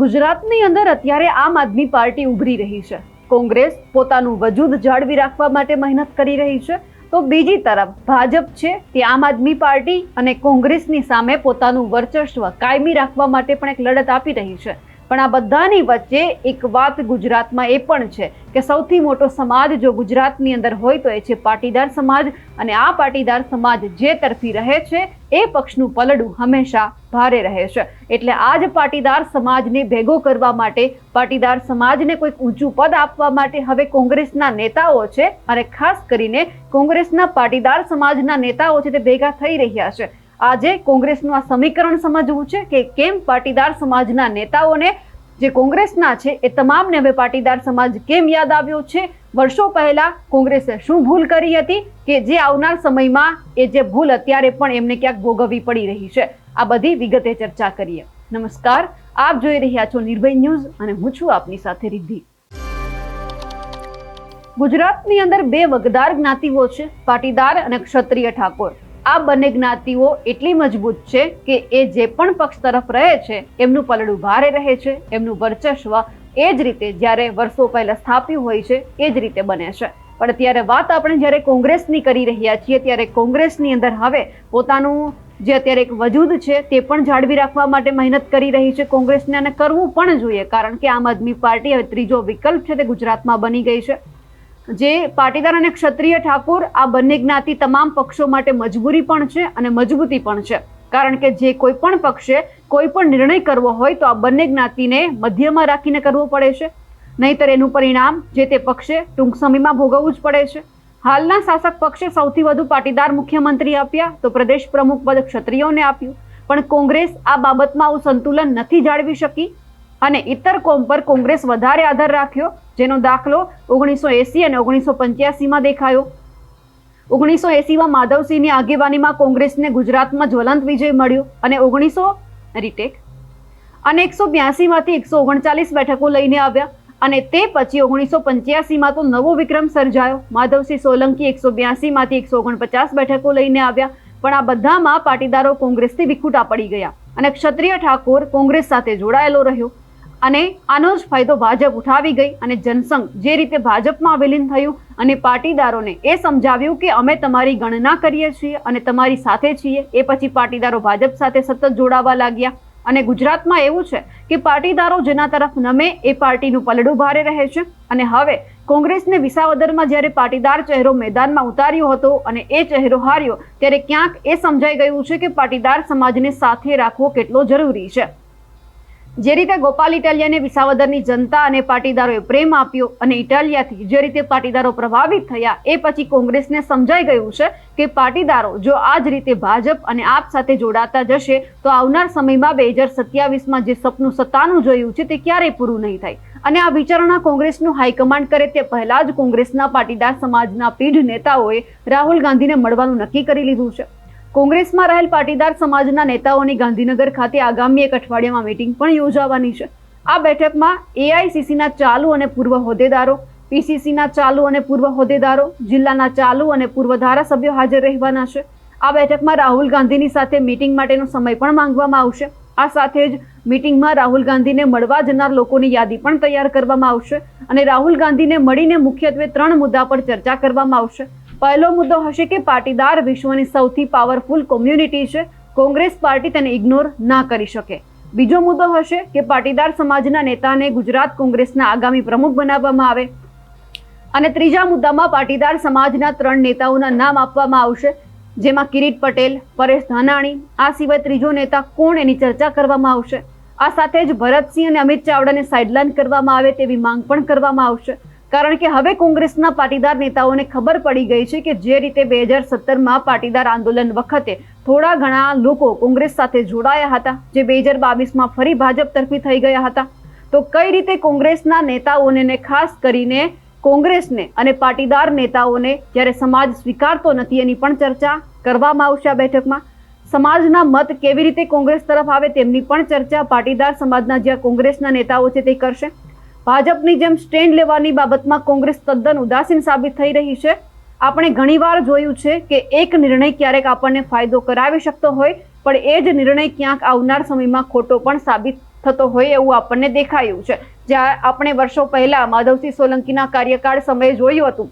ગુજરાતની અંદર અત્યારે આમ આદમી પાર્ટી ઉભરી રહી છે. કોંગ્રેસ પોતાનું વજૂદ જાળવી રાખવા માટે મહેનત કરી રહી છે. તો બીજી તરફ ભાજપ છે તે આમ આદમી પાર્ટી અને કોંગ્રેસની સામે પોતાનું વર્ચસ્વ કાયમી રાખવા માટે પણ એક લડત આપી રહી છે. પણ આ બધાની વચ્ચે એક વાત ગુજરાતમાં એ પણ છે કે સૌથી મોટો સમાજ જો ગુજરાતની અંદર હોય તો એ છે પાટીદાર સમાજ અને આ પાટીદાર સમાજ જે તરફી રહે છે, એ પક્ષનું પલડું હંમેશા ભારે રહે છે. એટલે આ જ પાટીદાર સમાજને ભેગો કરવા માટે, પાટીદાર સમાજને કોઈક ઊંચું પદ આપવા માટે હવે કોંગ્રેસના નેતાઓ છે અને ખાસ કરીને કોંગ્રેસના પાટીદાર સમાજના નેતાઓ છે તે ભેગા થઈ રહ્યા છે. આજે કોંગ્રેસનું આ સમીકરણ સમજવું છે કે કેમ પાટીદાર સમાજના નેતાઓને, જે કોંગ્રેસના છે, એ તમામને હવે પાટીદાર સમાજ કેમ યાદ આવ્યો છે? વર્ષો પહેલા કોંગ્રેસે શું ભૂલ કરી હતી કે જે આવનાર સમયમાં એ જે ભૂલ અત્યારે પણ એમને ક્યાંક ભોગવવી પડી રહી છે? આ બધી વિગતે ચર્ચા કરીએ. નમસ્કાર, આપ જોઈ રહ્યા છો નિર્ભય ન્યૂઝ અને હું છું આપની સાથે રિદ્ધિ. ગુજરાતની અંદર બે વગદાર જ્ઞાતિઓ છે, પાટીદાર અને ક્ષત્રિય ઠાકોર. આ બંને જ્ઞાતિઓ એટલી મજબૂત છે કે એ જે પણ પક્ષ તરફ રહે છે, એમનું પલડું ભારે રહે છે, એમનું વર્ચસ્વ એ જ રીતે જ્યારે વર્ષો પહેલાં સ્થાપ્યું હોય છે, એ જ રીતે બને છે. પણ ત્યારે વાત આપણે જ્યારે કોંગ્રેસની કરી રહ્યા છીએ, ત્યારે કોંગ્રેસની અંદર હવે પોતાનું જે અત્યારે એક વજૂદ છે, તે પણ જાળવી રાખવા માટે મહેનત કરી રહી છે કોંગ્રેસને અને કરવું પણ જોઈએ, કારણ કે આમ આદમી પાર્ટી હવે ત્રીજો વિકલ્પ છે, તે ગુજરાતમાં બની ગઈ છે. જે પાટીદાર અને ક્ષત્રિય ઠાકોર આ બંને જ્ઞાતિ તમામ પક્ષો માટે મજબૂરી પણ છે અને મજબૂતી પણ છે. કારણ કે જે કોઈ પણ પક્ષે કોઈ પણ નિર્ણય કરવો હોય તો આ બંને જ્ઞાતિને મધ્યમાં રાખીને કરવો પડે છે. નહીતર એનું પરિણામ જે તે પક્ષે ટૂંક સમયમાં ભોગવવું જ પડે છે. હાલના શાસક પક્ષે સૌથી વધુ પાટીદાર મુખ્યમંત્રી આપ્યા તો પ્રદેશ પ્રમુખ પદ ક્ષત્રિયોને આપ્યું. પણ કોંગ્રેસ આ બાબતમાં આવું સંતુલન નથી જાળવી શકી. અને ઇતર કોમ પર કોંગ્રેસ વધારે આધાર રાખ્યો, જેનો દાખલો ઓગણીસો એસી અને ઓગણીસો પંચ્યાસીમાં દેખાયો. ઓગણીસો એસીમાં માધવસિંહની આગેવાનીમાં કોંગ્રેસને ગુજરાતમાં જ્વલંત વિજય મળ્યો અને ઓગણીસો રીટેક અને એકસો બ્યાસીમાંથી એકસો ઓગણચાલીસ બેઠકો લઈને આવ્યા અને તે પછી ઓગણીસો પંચ્યાસીમાં તો નવો વિક્રમ સર્જાયો. માધવસિંહ સોલંકી એકસો બ્યાસીમાંથી એકસો ઓગણપચાસ બેઠકો લઈને આવ્યા, પણ આ બધામાં પાટીદારો કોંગ્રેસથી વિખૂટા પડી ગયા અને ક્ષત્રિય ઠાકોર કોંગ્રેસ સાથે જોડાયેલો રહ્યો. અને આનો જ ફાયદો ભાજપ ઉઠાવી ગઈ અને જનસંઘ જે રીતે ભાજપમાં વિલીન થયું અને પાટીદારોને એ સમજાવ્યું કે અમે તમારી ગણના કરીએ છીએ અને તમારી સાથે છીએ, એ પછી પાટીદારો ભાજપ સાથે સતત જોડાવા લાગ્યા. અને ગુજરાતમાં એવું છે કે પાટીદારો જેના તરફ નમે એ પાર્ટીનું પલડું ભારે રહે છે. અને હવે કોંગ્રેસને વિસાવદરમાં જ્યારે પાટીદાર ચહેરો મેદાનમાં ઉતાર્યો હતો અને એ ચહેરો હાર્યો, ત્યારે ક્યાંક એ સમજાઈ ગયું છે કે પાટીદાર સમાજને સાથે રાખવો કેટલો જરૂરી છે. જે રીતે ગોપાલ ઇટાલિયાને વિસાવદરની જનતા અને પાટીદારોએ પ્રેમ આપ્યો અને ઇટાલિયાથી જે રીતે પાટીદારો પ્રભાવિત થયા, એ પછી કોંગ્રેસને સમજાઈ ગયું છે કે પાટીદારો જો આ જ રીતે ભાજપ અને આપ સાથે જોડાતા જશે, તો આવનાર સમયમાં બે હજાર સત્યાવીસમાં જે સપનું સત્તાનું જોયું છે તે ક્યારેય પૂરું નહીં થાય. અને આ વિચારણા કોંગ્રેસનું હાઈકમાન્ડ કરે તે પહેલા જ કોંગ્રેસના પાટીદાર સમાજના પીઢ નેતાઓએ રાહુલ ગાંધીને મળવાનું નક્કી કરી લીધું છે. કોંગ્રેસમાં રહેલ પાટીદાર સમાજના નેતાઓની ગાંધીનગર ખાતે આગામી એક અઠવાડિયામાં મીટિંગ પણ યોજાવાની છે. આ બેઠકમાં એઆઈસીસીના ચાલુ અને પૂર્વ હોદ્દેદારો, પીસીસીના ચાલુ અને પૂર્વ હોદ્દેદારો, જિલ્લાના ચાલુ અને પૂર્વ ધારાસભ્યો હાજર રહેવાના છે. આ બેઠકમાં રાહુલ ગાંધીની સાથે મીટિંગ માટેનો સમય પણ માંગવામાં આવશે. આ સાથે જ મીટિંગમાં રાહુલ ગાંધીને મળવા જનાર લોકોની યાદી પણ તૈયાર કરવામાં આવશે અને રાહુલ ગાંધીને મળીને મુખ્યત્વે ત્રણ મુદ્દા પર ચર્ચા કરવામાં આવશે. પહેલો મુદ્દો હશે કે પાટીદાર વિશ્વની સૌથી પાવરફુલ કોમ્યુનિટી છે. કોંગ્રેસ પાર્ટી તેને ઇગ્નોર ના કરી શકે. બીજો મુદ્દો હશે કે પાટીદાર સમાજના નેતાને ગુજરાત કોંગ્રેસના આગામી પ્રમુખ બનાવવામાં આવે. અને ત્રીજા મુદ્દામાં પાટીદાર સમાજના ત્રણ નેતાઓના નામ આપવામાં આવશે. જેમાં કિરીટ પટેલ, પરેશ ધાનાણી, આ સિવાય ત્રીજો નેતા કોણ એની ચર્ચા કરવામાં આવશે. આ સાથે જ ભરતસિંહ અને અમિત ચાવડાને સાઇડલાઇન કરવામાં આવે તેવી માંગ પણ કરવામાં આવશે. કારણ કે હવે કોંગ્રેસના પાટીદાર નેતાઓને ખબર પડી ગઈ છે કે જે રીતે બે હજાર સત્તરમાં પાટીદાર આંદોલન વખતે થોડા ઘણા લોકો કોંગ્રેસ સાથે જોડાયા હતા, જે બે હજાર બાવીસમાં ફરી ભાજપ તરફી થઈ ગયા હતા. તો કઈ રીતે કોંગ્રેસના નેતાઓને ખાસ કરીને કોંગ્રેસને અને પાટીદાર નેતાઓને જ્યારે સમાજ સ્વીકારતો નથી એની પણ ચર્ચા કરવામાં આવશે આ બેઠકમાં. સમાજના મત કેવી રીતે કોંગ્રેસ તરફ આવે તેમની પણ ચર્ચા પાટીદાર સમાજના જ્યાં કોંગ્રેસના નેતાઓ છે તે કરશે. ભાજપની જેમ સ્ટેન્ડ લેવાની બાબતમાં કોંગ્રેસ તદ્દન ઉદાસીન સાબિત થઈ રહી છે. આપણે ઘણીવાર જોયું છે કે એક નિર્ણય ક્યારેક આપણને ફાયદો કરાવી શકતો હોય, પણ એ જ નિર્ણય ક્યાંક આવનાર સમયમાં ખોટો પણ સાબિત થતો હોય એવું આપણને દેખાયું છે. જ્યાં આપણે વર્ષો પહેલા માધવસિંહ સોલંકીના કાર્યકાળ સમયે જોયું હતું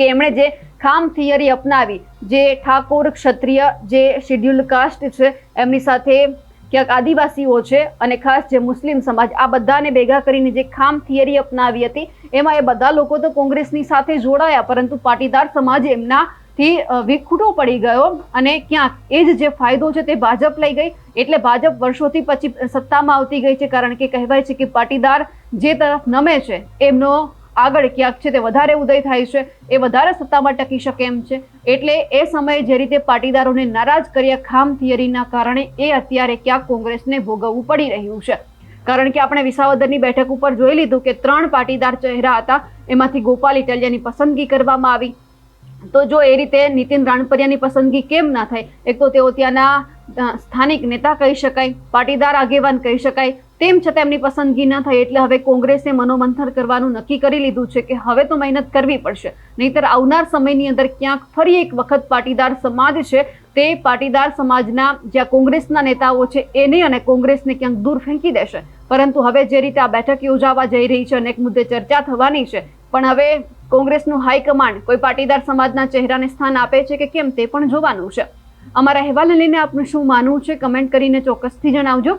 કે એમણે જે ખામ થિયરી અપનાવી, જે ઠાકોર ક્ષત્રિય જે શિડ્યુલ કાસ્ટ છે, એમની સાથે ક્યાંક આદિવાસીઓ છે અને ખાસ જે મુસ્લિમ સમાજ, આ બધાને ભેગા કરીને જે ખામ થિયરી અપનાવી હતી, એમાં એ બધા લોકો તો કોંગ્રેસની સાથે જોડાયા, પરંતુ પાટીદાર સમાજ એમનાથી વિખૂટો પડી ગયો અને ક્યાંક એ જ જે ફાયદો છે તે ભાજપ લઈ ગઈ, એટલે ભાજપ વર્ષોથી પછી સત્તામાં આવતી ગઈ છે, કારણ કે કહેવાય છે કે પાટીદાર જે તરફ નમે છે, એમનો આગળ ક્યાંક છે તે વધારે ઉદય થાય છે, એ વધારે સત્તામાં ટકી શકે એમ છે. એટલે એ સમયે જે રીતે પાટીદારોને નારાજ કર્યા ખામ થિયરીના કારણે એ અત્યારે ક્યાંક કોંગ્રેસને ભોગવવું પડી રહ્યું છે. કારણ કે આપણે વિસાવદરની બેઠક ઉપર જોઈ લીધું કે ત્રણ પાટીદાર ચહેરા હતા, એમાંથી ગોપાલ ઇટાલિયાની પસંદગી કરવામાં આવી. તો જો એ રીતે નીતિન રાણપરિયાની પસંદગી કેમ ના થાય, એક તો તેઓ ત્યાંના સ્થાનિક નેતા કહી શકાય, પાટીદાર આગેવાન કહી શકાય તેમ છતાં એમની પસંદગી ન થઈ એટલે હવે કોંગ્રેસે મનોમંથન કરવાનું નક્કી કરી લીધું છે કે હવે તો મહેનત કરવી પડશે. નહીંતર આવનાર સમયની અંદર ક્યાંક ફરી એક વખત પાટીદાર સમાજ છે. તે પાટીદાર સમાજના જ્યાં કોંગ્રેસના નેતાઓ છે, એને અને કોંગ્રેસને ક્યાંક દૂર ફેંકી દેશે. પરંતુ હવે જે રીતે આ બેઠક યોજાવા જઈ રહી છે અનેક મુદ્દે ચર્ચા થવાની છે, પણ હવે કોંગ્રેસનું હાઈકમાન્ડ કોઈ પાટીદાર સમાજના ચહેરાને સ્થાન આપે છે કે કેમ તે પણ જોવાનું છે. અમારા અહેવાલને લઈને આપનું શું માનવું છે? કમેન્ટ કરીને ચોક્કસથી જણાવજો.